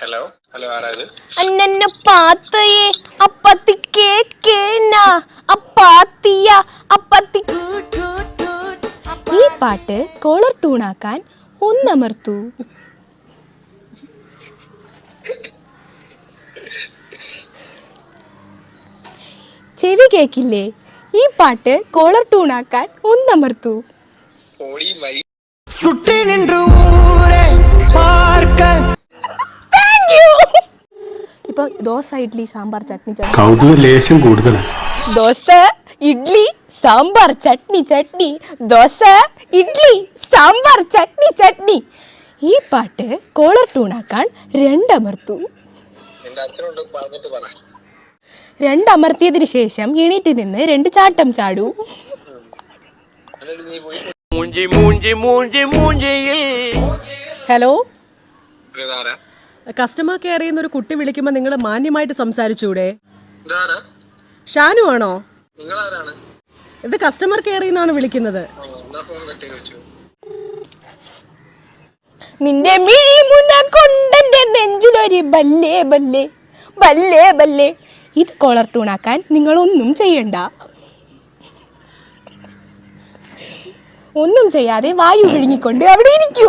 Hello hello ആരാത്? അന്നെ പാത്തയെ അപ്പത്തി കേക്കേന അപ്പാത്തിയ അപ്പത്തി ഈ പാട്ട് കോളർ ട്യൂണാക്കാൻ ഒന്നമർത്തു. ചെവി കേക്കില്ലേ? ഈ പാട്ട് കോളർ ട്യൂണാക്കാൻ ഒന്നമർത്തു. ഓടി മരി ഇപ്പൊ ദോശ ഇഡ്ഡലി സാമ്പാർ ചട്നി ചട്നി. കൂടുതൽ ദോശ ഇഡ്ഡലി സാമ്പാർ ചട്നി ചട്നി. ദോശ ഇഡ്ഡലി സാമ്പാർ ചട്നി ചട്നി. ഈ പാട്ട് കോളർ ട്യൂണാക്കാൻ രണ്ടമർത്തു. രണ്ടമർത്തിയതിനു ശേഷം എണീറ്റ് നിന്ന് രണ്ട് ചാട്ടം ചാടൂ. ഹലോ? കസ്റ്റമർ കെയർ ചെയ്യുന്ന ഒരു കുട്ടി വിളിക്കുമ്പോൾ നിങ്ങൾ മാന്യമായിട്ട് സംസാരിച്ചൂടെ? ഷാനു ആണോ? ഇത് കസ്റ്റമർ കെയർ ചെയ്യുന്നാണ് വിളിക്കുന്നത്. നിന്റെ മിഴി മുന കൊണ്ടെന്റെ നെഞ്ചിലൊരു ബല്ലേ ബല്ലേ ബല്ലേ ബല്ലേ. ഇത് കോളർ ട്യൂണാക്കാൻ നിങ്ങളൊന്നും ചെയ്യണ്ട. ഒന്നും ചെയ്യാതെ വായു വിഴുങ്ങിക്കൊണ്ട് അവിടെ ഇരിക്കൂ.